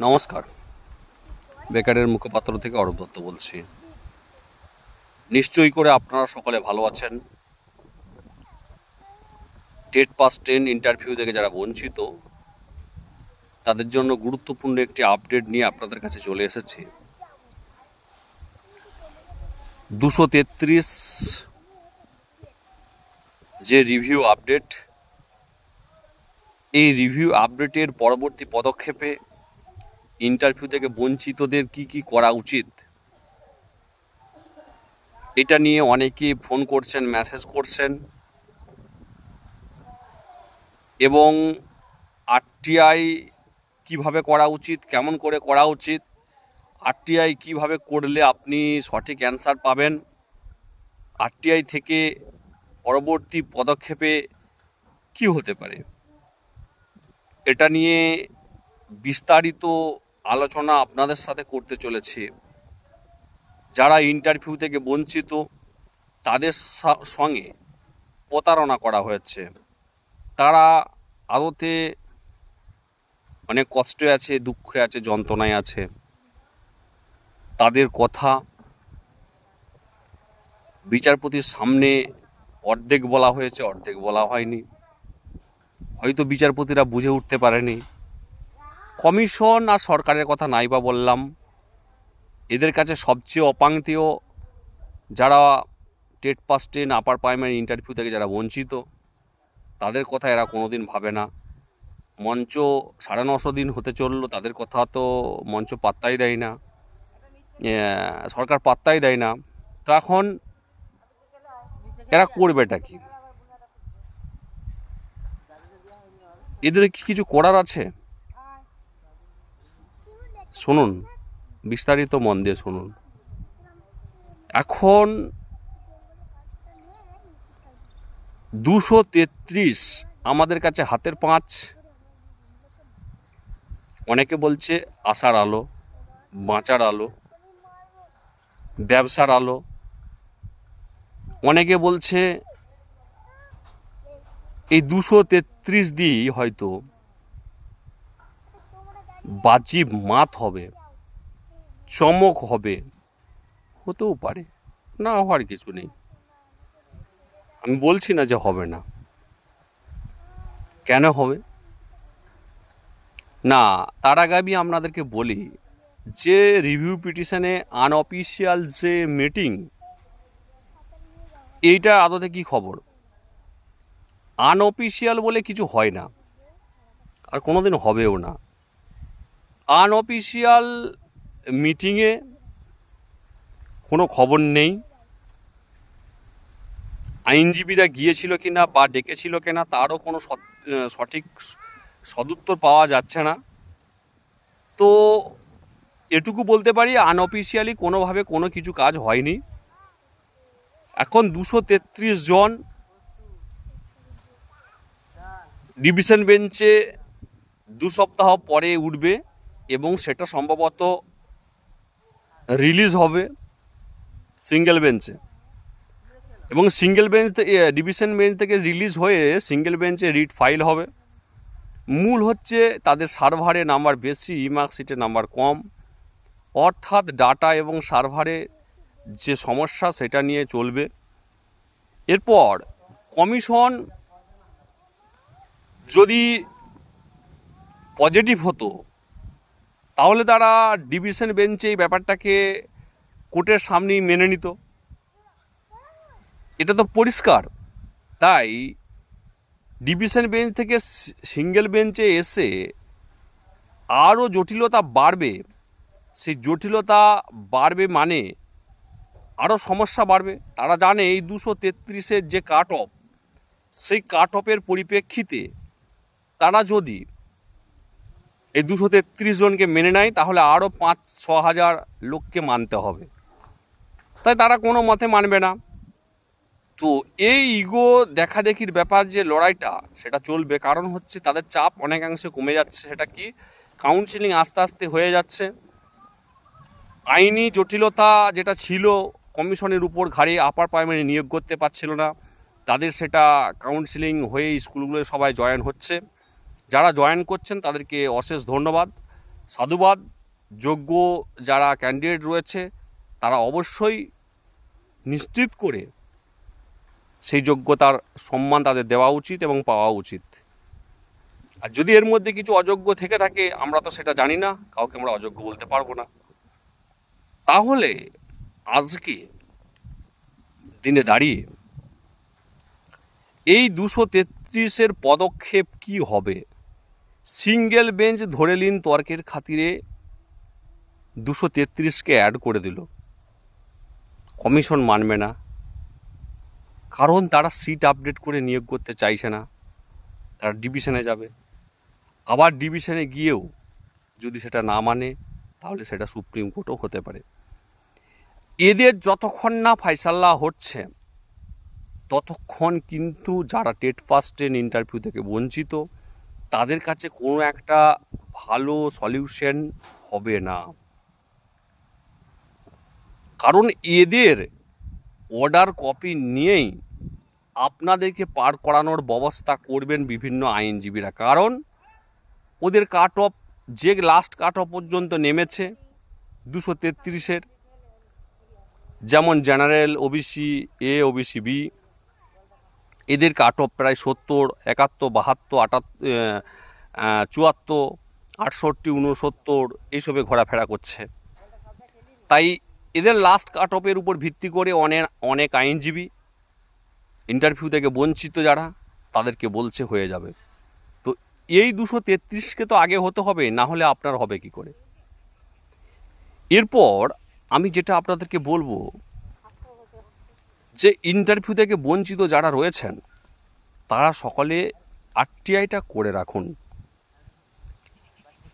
নমস্কার। বেকারের মুখপাত্র থেকে অরূপ দত্ত বলছি। নিশ্চয়ই করে আপনারা সকলে ভালো আছেন। টেট পাস টেন ইন্টারভিউ থেকে যারা বঞ্চিত, তাদের জন্য গুরুত্বপূর্ণ একটি আপডেট নিয়ে আপনাদের কাছে চলে এসেছি। দুশো তেত্রিশ যে রিভিউ আপডেট এই রিভিউ আপডেটের পরবর্তী পদক্ষেপে ইন্টারভিউ থেকে বঞ্চিতদের কি কি করা উচিত? এটা নিয়ে অনেকেই ফোন করছেন মেসেজ করছেন। এবং আরটিআই কীভাবে করা উচিত, কেমন করে করা উচিত আরটিআই কীভাবে করলে আপনি সঠিক অ্যান্সার পাবেন আরটিআই থেকে পরবর্তী পদক্ষেপে কি হতে পারে? এটা নিয়ে বিস্তারিত আলোচনা আপনাদের সাথে করতে চলেছি। যারা ইন্টারভিউ থেকে বঞ্চিত, তাদের সঙ্গে প্রতারণা করা হয়েছে। তারা আদতে অনেক কষ্টে আছে, দুঃখে আছে, যন্ত্রণায় আছে। তাদের কথা বিচারপতির সামনে অর্ধেক বলা হয়েছে, অর্ধেক বলা হয়নি। হয়তো বিচারপতিরা বুঝে উঠতে পারেনি। কমিশন আর সরকারের কথা নাই বা বললাম। এদের কাছে সবচেয়ে অপাঙ্ক্তেয় যারা TET pass, ten upper primary interview থেকে যারা বঞ্চিত, তাদের কথা এরা কোনো দিন ভাবে না। মঞ্চ সাড়ে নশো দিন হতে চলল, তাদের কথা তো মঞ্চ পাত্তাই দেয় না। সরকার পাত্তাই দেয় না। তো এখন এরা করবেটা কি? এদের কি কিছু করার আছে? শুনুন, বিস্তারিত মন দিয়ে শুনুন। এখন দুশো তেত্রিশ আমাদের কাছে হাতের পাঁচ। অনেকে বলছে আশার আলো, বাঁচার আলো, ব্যবসার আলো। অনেকে বলছে এই দুশো তেত্রিশ দিয়েই হয়তো বাজিব মাত হবে, চমক হবে, হতেও পারে, না হওয়ার কিছু নেই। আমি বলছি না যে হবে না। কেন হবে? না, তার আগে আমি আপনাদেরকে বলি যে রিভিউ পিটিশনে আনঅফিসিয়াল যে মিটিং এইটা আদতে কি খবর? আনঅফিসিয়াল বলে কিছু হয় না, আর কোনোদিন হবেও না। আনঅফিসিয়াল মিটিংয়ে কোনো খবর নেই। আইনজীবীরা গিয়েছিল কি না বা ডেকেছিল কি না তারও কোনো সঠিক সদুত্তর পাওয়া যাচ্ছে না। তো এটুকু বলতে পারি আনঅফিসিয়ালি কোনোভাবে কোনো কিছু কাজ হয়নি। এখন দুশো তেত্রিশ জন ডিভিশন বেঞ্চে দু সপ্তাহ পরে উঠবে। এবং সেটা সম্ভবত রিলিজ হবে সিঙ্গেল বেঞ্চে এবং সিঙ্গেল বেঞ্চ ডিভিশন বেঞ্চ থেকে রিলিজ হয়ে সিঙ্গেল বেঞ্চে রিট ফাইল হবে। মূল হচ্ছে তাদের সার্ভারে নাম্বার বেশি মার্কশিটে নাম্বার কম। অর্থাৎ ডাটা এবং সার্ভারে যে সমস্যা, সেটা নিয়ে চলবে। এরপর কমিশন যদি পজিটিভ হতো তাহলে তারা ডিভিশন বেঞ্চে এই ব্যাপারটাকে কোর্টের সামনেই মেনে নিত। এটা তো পরিষ্কার। তাই ডিভিশন বেঞ্চ থেকে সিঙ্গেল বেঞ্চে এসে আরও জটিলতা বাড়বে। সেই জটিলতা বাড়বে মানে আরও সমস্যা বাড়বে। তারা জানে এই দুশো তেত্রিশের যে কাট অফ সেই কাট অফের পরিপ্রেক্ষিতে তারা যদি এই দুশো তেত্রিশ জনকে মেনে নেয়, তাহলে আরও পাঁচ, ছ হাজার লোককে মানতে হবে। তাই তারা কোনো মতে মানবে না। তো এই ইগো দেখাদেখির ব্যাপার যে লড়াইটা, সেটা চলবে। কারণ হচ্ছে তাদের চাপ অনেকাংশে কমে যাচ্ছে। সেটা কি? কাউন্সিলিং আস্তে আস্তে হয়ে যাচ্ছে। আইনি জটিলতা যেটা ছিল, কমিশনের উপর ঘাড়ে আপার প্রাইমারি নিয়োগ করতে পারছিল না। তাদের সেটা কাউন্সিলিং হয়ে স্কুলগুলো সবাই জয়েন হচ্ছে। যারা জয়েন করছেন, তাদেরকে অশেষ ধন্যবাদ। সাধুবাদ, যোগ্য যারা ক্যান্ডিডেট রয়েছে, তারা অবশ্যই নিশ্চিত করে সেই যোগ্যতার সম্মান তাদের দেওয়া উচিত এবং পাওয়া উচিত। আর যদি এর মধ্যে কিছু অযোগ্য থেকে থাকে, আমরা তো সেটা জানি না, কাউকে আমরা অযোগ্য বলতে পারব না। তাহলে আজকে দিনে দাঁড়িয়ে এই দুশো তেত্রিশের পদক্ষেপ কি হবে? সিঙ্গেল বেঞ্চ ধরে নিন তর্কের খাতিরে দুশো তেত্রিশকে অ্যাড করে দিল। কমিশন মানবে না। কারণ তারা সিট আপডেট করে নিয়োগ করতে চাইছে না। তারা ডিভিশনে যাবে। আবার ডিভিশনে গিয়েও যদি সেটা না মানে তাহলে সেটা সুপ্রিম কোর্টও হতে পারে। এদের যতক্ষণ না ফাইসাল্লা হচ্ছে, ততক্ষণ কিন্তু যারা টেট ফার্স্ট ইন্টারভিউ থেকে বঞ্চিত তাদের কাছে কোনো একটা ভালো সলিউশন হবে না। কারণ এদের অর্ডার কপি নিয়েই আপনাদেরকে পার করানোর ব্যবস্থা করবেন বিভিন্ন আইনজীবীরা। কারণ ওদের কাট অফ যে লাস্ট কাট অফ পর্যন্ত নেমেছে দুশো তেত্রিশের, যেমন general OBC A OBC B এদের কাট অফ প্রায় সত্তর, একাত্তর, বাহাত্তর আটাত্তর চুয়াত্তর, আটষট্টি উনসত্তর এইসবে ঘোরাফেরা করছে। তাই এদের লাস্ট কাট অফের উপর ভিত্তি করে অনেক অনেক আইনজীবী ইন্টারভিউ থেকে বঞ্চিত যারা, তাদেরকে বলছে হয়ে যাবে। তো এই দুশো তেত্রিশকে তো আগে হতে হবে, না হলে আপনার হবে কি করে? এরপর আমি যেটা আপনাদেরকে বলব যে ইন্টারভিউ থেকে বঞ্চিত যারা রয়েছেন, তারা সকলে আরটিআইটা করে রাখুন।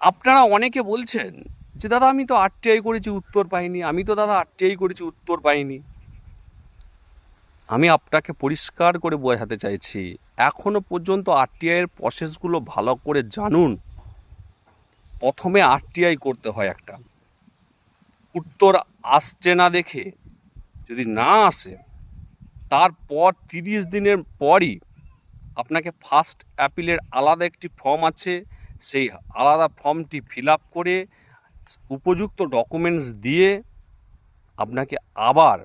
আপনারা অনেকে বলছেন যে, দাদা, আমি তো আরটিআই করেছি, উত্তর পাইনি। আমি তো, দাদা, আরটিআই করেছি, উত্তর পাইনি। আমি আপনাকে পরিষ্কার করে বোঝাতে চাইছি, এখনও পর্যন্ত আরটিআইয়ের প্রসেসগুলো ভালো করে জানুন। প্রথমে আরটিআই করতে হয় একটা। উত্তর আসছে না দেখে, যদি না আসে তারপর তিরিশ দিনের পরই আপনাকে ফার্স্ট অ্যাপিলের আলাদা একটি ফর্ম আছে। সেই আলাদা ফর্মটি ফিল করে উপযুক্ত ডকুমেন্টস দিয়ে আপনাকে আবার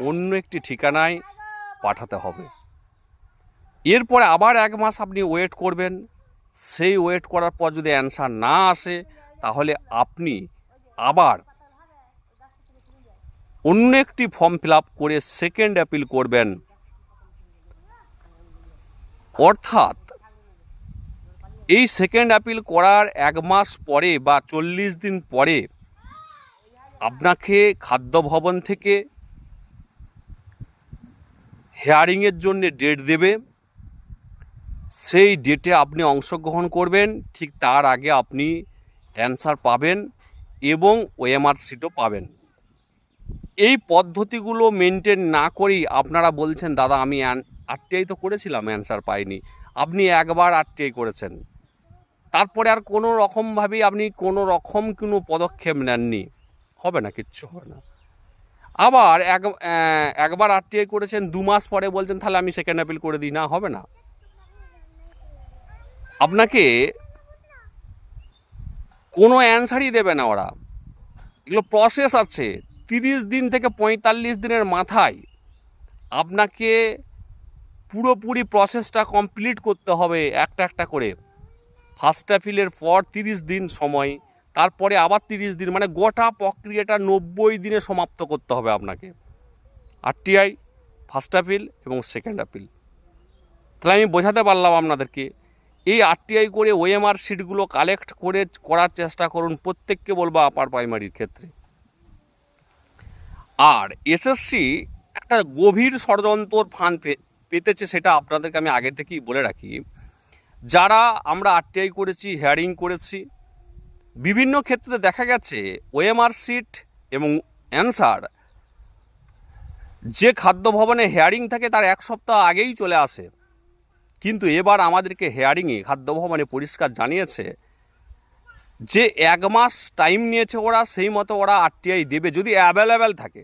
অন্য একটি ঠিকানায় পাঠাতে হবে। এরপরে আবার এক মাস আপনি ওয়েট করবেন। সেই ওয়েট করার পর যদি অ্যান্সার না আসে, তাহলে আপনি আবার অন্য একটি ফর্ম ফিল করে সেকেন্ড অ্যাপিল করবেন। অর্থাৎ, এই সেকেন্ড অ্যাপিল করার এক মাস পরে বা চল্লিশ দিন পরে আপনাকে খাদ্য ভবন থেকে হেয়ারিংয়ের জন্য ডেট দেবে। সেই ডেটে আপনি অংশগ্রহণ করবেন, ঠিক তার আগে আপনি অ্যান্সার পাবেন এবং ওএমআর সিটও পাবেন। এই পদ্ধতিগুলো মেনটেন না করেই আপনারা বলছেন, দাদা, আমি আরটিআই তো করেছিলাম অ্যান্সার পাইনি। আপনি একবার আরটিআই করেছেন। তারপরে আর কোনো রকমভাবেই আপনি কোনো রকম কোনো পদক্ষেপ নেননি। হবে না, কিচ্ছু হবে না। আবার এক একবার আরটিআই করেছেন, দু মাস পরে বলছেন, তাহলে আমি সেকেন্ড অ্যাপিল করে দিই। না, হবে না। আপনাকে কোনো অ্যান্সারই দেবে না ওরা। এগুলো প্রসেস আছে। তিরিশ দিন থেকে পঁয়তাল্লিশ দিনের মাথায় আপনাকে পুরোপুরি প্রসেসটা কমপ্লিট করতে হবে একটা একটা করে। ফার্স্ট অ্যাপিলের পর তিরিশ দিন সময়, তারপরে আবার তিরিশ দিন মানে গোটা প্রক্রিয়াটা নব্বই দিনে সমাপ্ত করতে হবে আপনাকে। আরটিআই ফার্স্ট অ্যাপিল এবং সেকেন্ড অ্যাপিল তাহলে আমি বোঝাতে পারলাম আপনাদেরকে, এই আরটিআই করে ওএমআর সিটগুলো কালেক্ট করে, করার চেষ্টা করুন, প্রত্যেককে বলব আপার প্রাইমারির ক্ষেত্রে। আর এসএসসি একটা গভীর ষড়যন্ত্র ফান পেতেছে সেটা আপনাদেরকে আমি আগে থেকেই বলে রাখি। যারা আমরা আরটিআই করেছি হেয়ারিং করেছি, বিভিন্ন ক্ষেত্রে দেখা গেছে ওএমআর সিট এবং অ্যান্সার যে খাদ্য ভবনে হেয়ারিং থাকে তার এক সপ্তাহ আগেই চলে আসে। কিন্তু এবার আমাদেরকে হেয়ারিংয়ে খাদ্য ভবনে পরিষ্কার জানিয়েছে যে এক মাস টাইম নিয়েছে ওরা, সেই মতো ওরা আরটিআই দেবে। যদি অ্যাভেলেবেল থাকে,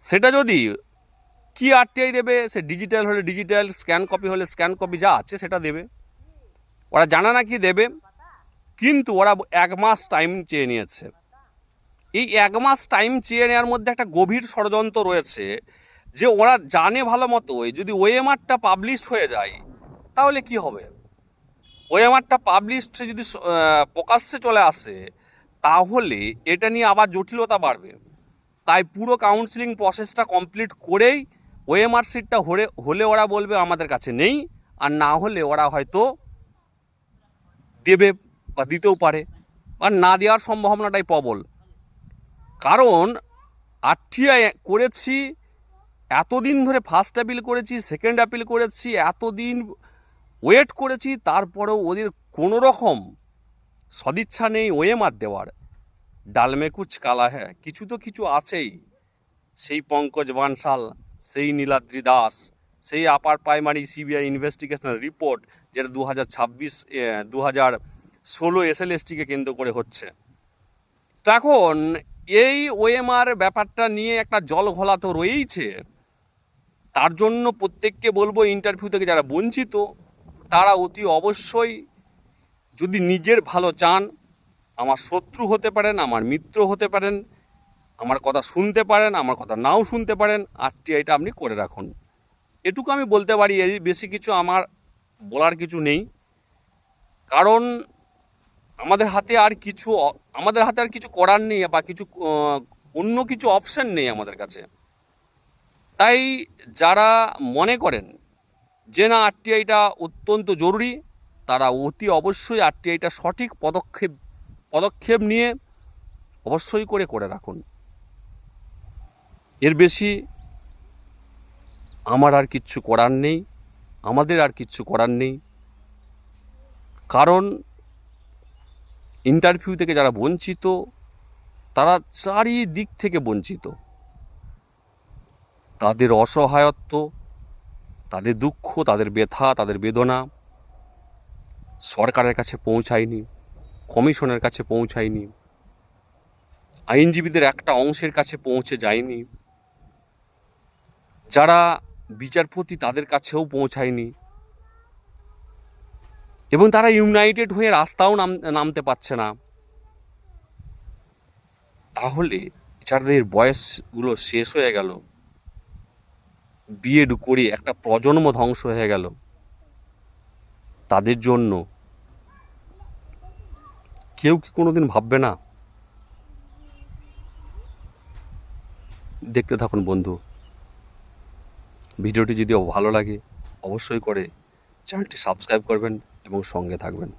সেটা যদি কি আরটিআই দেবে? সে ডিজিটাল হলে ডিজিটাল স্ক্যান কপি হলে স্ক্যান কপি যা আছে সেটা দেবে। ওরা জানা না কি দেবে, কিন্তু ওরা এক মাস টাইম চেয়ে নিয়েছে। এই এক মাস টাইম চেয়ে নেওয়ার মধ্যে একটা গভীর ষড়যন্ত্র রয়েছে যে ওরা জানে ভালো মতোই, যদি ওএমআরটা পাবলিশ হয়ে যায়, তাহলে কি হবে? ওএমআরটা পাবলিশ যদি প্রকাশ্যে চলে আসে, তাহলে এটা নিয়ে আবার জটিলতা বাড়বে। তাই পুরো কাউন্সিলিং প্রসেসটা কমপ্লিট করেই ওএমআর সিটটা হলে হলে ওরা বলবে আমাদের কাছে নেই, আর না হলে ওরা হয়তো দেবে বা দিতেও পারে, আর না দেওয়ার সম্ভাবনাটাই প্রবল। কারণ আরটিআই করেছি, এতদিন ধরে ফার্স্ট অ্যাপিল করেছি সেকেন্ড অ্যাপিল করেছি, এতদিন ওয়েট করেছি, তারপরেও ওদের কোনো রকম সদিচ্ছা নেই ওয়েমার দেওয়ার। ডালমে কুচ কালা হ্যাঁ কিছু তো কিছু আছেই। সেই পঙ্কজ বানশাল, সেই নীলাদ্রি দাস, সেই upper primary CBI investigation report, যেটা দু হাজার ছাব্বিশ দু হাজার ষোলো এসএলএসটিকে কেন্দ্র করে হচ্ছে। তো এখন এই ওএমআর ব্যাপারটা নিয়ে একটা জল ঘোলা তো রয়েইছে। তার জন্য প্রত্যেককে বলব ইন্টারভিউ থেকে যারা বঞ্চিত তারা অতি অবশ্যই যদি নিজের ভালো চান, আমার শত্রু হতে পারেন, আমার মিত্র হতে পারেন, আমার কথা শুনতে পারেন, আমার কথা নাও শুনতে পারেন, আরটিআইটা আপনি করে রাখুন। এটুকু আমি বলতে পারি, এর বেশি কিছু আমার বলার কিছু নেই। কারণ আমাদের হাতে আর কিছু আমাদের হাতে আর কিছু করার নেই বা কিছু অন্য কিছু অপশান নেই আমাদের কাছে। তাই যারা মনে করেন যে না আরটিআইটা অত্যন্ত জরুরি, তারা অতি অবশ্যই আরটিআইটা সঠিক পদক্ষেপ পদক্ষেপ নিয়ে অবশ্যই করে করে রাখুন। এর বেশি আমার আর কিচ্ছু করার নেই, আমাদের আর কিচ্ছু করার নেই। কারণ ইন্টারভিউ থেকে যারা বঞ্চিত, তারা চারিদিক থেকে বঞ্চিত। তাদের অসহায়ত্ব তাদের দুঃখ, তাদের ব্যথা, তাদের বেদনা সরকারের কাছে পৌঁছায়নি, কমিশনের কাছে পৌঁছায়নি, আইনজীবীদের একটা অংশের কাছে পৌঁছে যায়নি, যারা বিচারপতি তাদের কাছেও পৌঁছায়নি এবং তারা ইউনাইটেড হয়ে রাস্তাও নাম, নামতে পারছে না। তাহলে যাদের বয়সগুলো শেষ হয়ে গেল। বিএড করে, একটা প্রজন্ম ধ্বংস হয়ে গেল। তাদের জন্য কেউ কি কোনোদিন ভাববে না? দেখতে থাকুন বন্ধু। ভিডিওটি যদি ভালো লাগে, অবশ্যই করে চ্যানেলটি সাবস্ক্রাইব করবেন এবং সঙ্গে থাকবেন।